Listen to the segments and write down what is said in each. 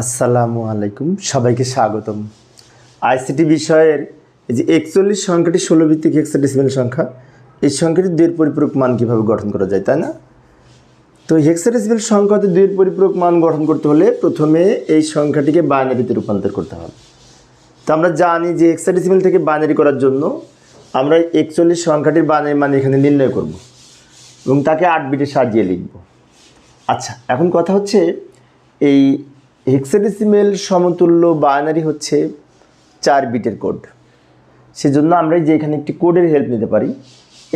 আসসালামু আলাইকুম, সবাইকে স্বাগতম। আইসিটি বিষয়ের এই যে একচল্লিশ সংখ্যাটি, ষোলো ভিত্তিক হেক্সাডেসিমেল সংখ্যা, এই সংখ্যাটি দুইয়ের পরিপূরক মান কীভাবে গঠন করা যায়, তাই না? তো হেক্সাডেসিমেল সংখ্যাতে দুইয়ের পরিপূরক মান গঠন করতে হলে প্রথমে এই সংখ্যাটিকে বাইনারিতে রূপান্তর করতে হবে। তো আমরা জানি যে হেক্সাডেসিমেল থেকে বাইনারি করার জন্য আমরা একচল্লিশ সংখ্যাটির বাইনারি মান এখানে নির্ণয় করব এবং তাকে আট বিটে সাজিয়ে লিখব। আচ্ছা এখন কথা হচ্ছে এই হেক্সাডেসিমেল সমতুল্য বাইনারি হচ্ছে চার বিটের কোড সেজন্য আমরা যে এখানে একটি কোডের হেল্প নিতে পারি।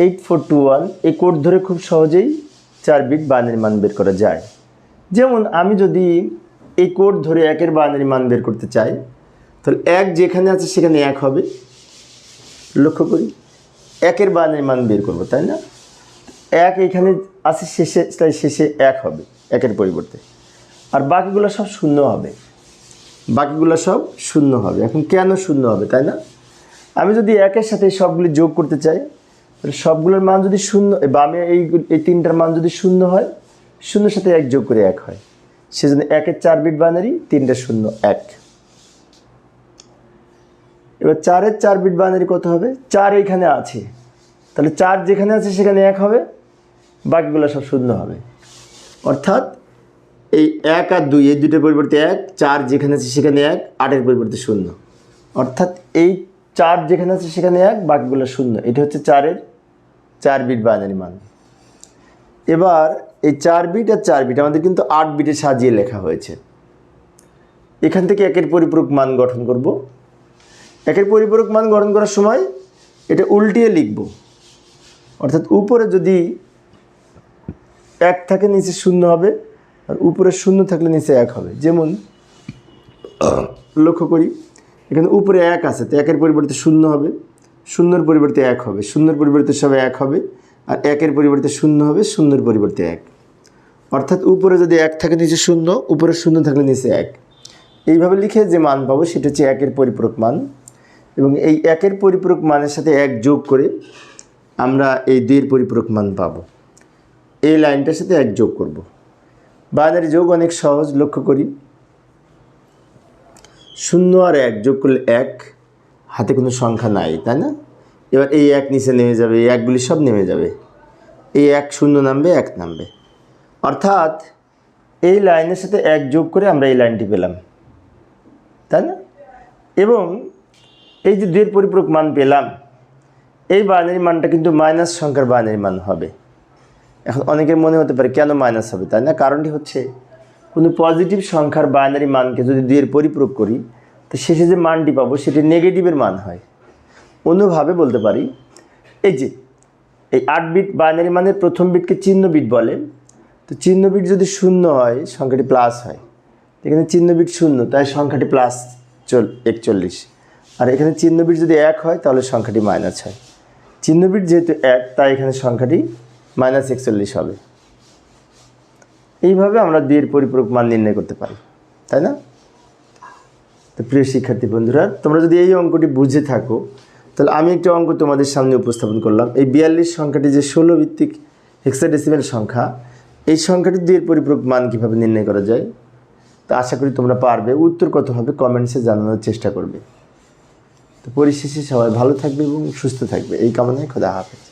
এইট ফোর টু ওয়ান এই কোড ধরে খুব সহজেই চার বিট বাইনারি মান বের করা যায়। যেমন আমি যদি এই কোড ধরে একের বাইনারি মান বের করতে চাই, তাহলে এক যেখানে আছে সেখানে এক হবে। লক্ষ্য করি, একের বাইনারি মান বের করব, তাই না? এক এখানে আছে, শেষে, তাই শেষে এক হবে, একের পরিবর্তে। আর বাকিগুলো সব শূন্য হবে। বাকিগুলো সব শূন্য হবে। এখন কেন শূন্য হবে, তাই না? আমি যদি একের সাথে সবগুলি যোগ করতে চাই, তাহলে সবগুলোর মান যদি শূন্য এ বামে এই এই তিনটার মান যদি শূন্য হয়, শূন্যর সাথে এক যোগ করে এক হয়। সেজন্য একের চার বিট বাইনারি তিনটা শূন্য এক। এবার চারের চার বিট বাইনারি কত হবে? চার এখানে আছে। তাহলে চার যেখানে আছে সেখানে এক হবে, বাকিগুলো সব শূন্য হবে। অর্থাৎ এই এক আর দুই, এই দুটোর পরিবর্তে এক, চার যেখানে আছে সেখানে এক, আটের পরিবর্তে শূন্য। অর্থাৎ এই চার যেখানে আছে সেখানে এক, বাকিগুলো শূন্য। এটা হচ্ছে চারের চার বিট বাইনারি মান। এবার এই চার বিট আর চার বিট আমাদের কিন্তু আট বিটে সাজিয়ে লেখা হয়েছে। এখান থেকে একের পরিপূরক মান গঠন করব। একের পরিপূরক মান গঠন করার সময় এটা উল্টিয়ে লিখব। অর্থাৎ উপরে যদি এক থাকে, নিচে শূন্য হবে। আর উপরে শূন্য থাকলে নিচে এক হবে। যেমন, লক্ষ্য করি, এখানে উপরে এক আছে, তো একের পরিবর্তে শূন্য হবে, শূন্যর পরিবর্তে এক হবে, শূন্যর পরিবর্তে সব এক হবে, আর একের পরিবর্তে শূন্য হবে, শূন্যর পরিবর্তে এক। অর্থাৎ উপরে যদি এক থাকে নিচে শূন্য, উপরে শূন্য থাকলে নিচে এক। এইভাবে লিখে যে মান পাবো, সেটা হচ্ছে একের পরিপূরক মান। এবং এই একের পরিপূরক মানের সাথে এক যোগ করে আমরা এই দুইয়ের পরিপূরক মান পাবো। এই লাইনটার সাথে এক যোগ করব। বাইনারি যোগ অনেক সহজ, লক্ষ্য করি। শূন্য আর এক যোগ করলে এক, হাতে কোনো সংখ্যা নাই, তাই না? এবার এই এক নিচে নেমে যাবে, এই একগুলি সব নেমে যাবে। এই এক শূন্য নামবে, এক নামবে। অর্থাৎ এই লাইনের সাথে এক যোগ করে আমরা এই লাইনটি পেলাম, তাই না? এবং এই যে দুইয়ের পরিপূরক মান পেলাম, এই বাইনারি মানটা কিন্তু মাইনাস সংখ্যার বাইনারি মান হবে। এখন অনেকের মনে হতে পারে কেন মাইনাস হবে, তাই না? কারণটি হচ্ছে কোনো পজিটিভ সংখ্যার বাইনারি মানকে যদি দুইয়ের পরিপূরক করি, তো শেষে যে মানটি পাবো সেটি নেগেটিভের মান হয়। অন্যভাবে বলতে পারি, এই যে, এই আট বিট বাইনারি মানের প্রথম বিটকে চিহ্ন বিট বলে, তো চিহ্ন বিট যদি শূন্য হয়, সংখ্যাটি প্লাস হয়। এখানে চিহ্ন বিট শূন্য, তাই সংখ্যাটি প্লাস চল একচল্লিশ। আর এখানে চিহ্ন বিট যদি এক হয়, তাহলে সংখ্যাটি মাইনাস হয়। চিহ্ন বিট যেহেতু এক, তাই এখানে সংখ্যাটি মাইনাস একচল্লিশ হবে। এইভাবে আমরা দুইয়ের পরিপূরক মান নির্ণয় করতে পারি, তাই না? তো প্রিয় শিক্ষার্থী বন্ধুরা, তোমরা যদি এই অঙ্কটি বুঝে থাকো, তাহলে আমি একটা অঙ্ক তোমাদের সামনে উপস্থাপন করলাম। এই বিয়াল্লিশ সংখ্যাটি যে ষোলো ভিত্তিক হেক্সাডেসিমেল সংখ্যা, এই সংখ্যাটি দুইয়ের পরিপূরক মান কীভাবে নির্ণয় করা যায়? তো আশা করি তোমরা পারবে। উত্তর কত হবে কমেন্টসে জানানোর চেষ্টা করবে। তো পরিশেষে সবাই ভালো থাকবে এবং সুস্থ থাকবে। এই কামনায় খোদা হাফেজ।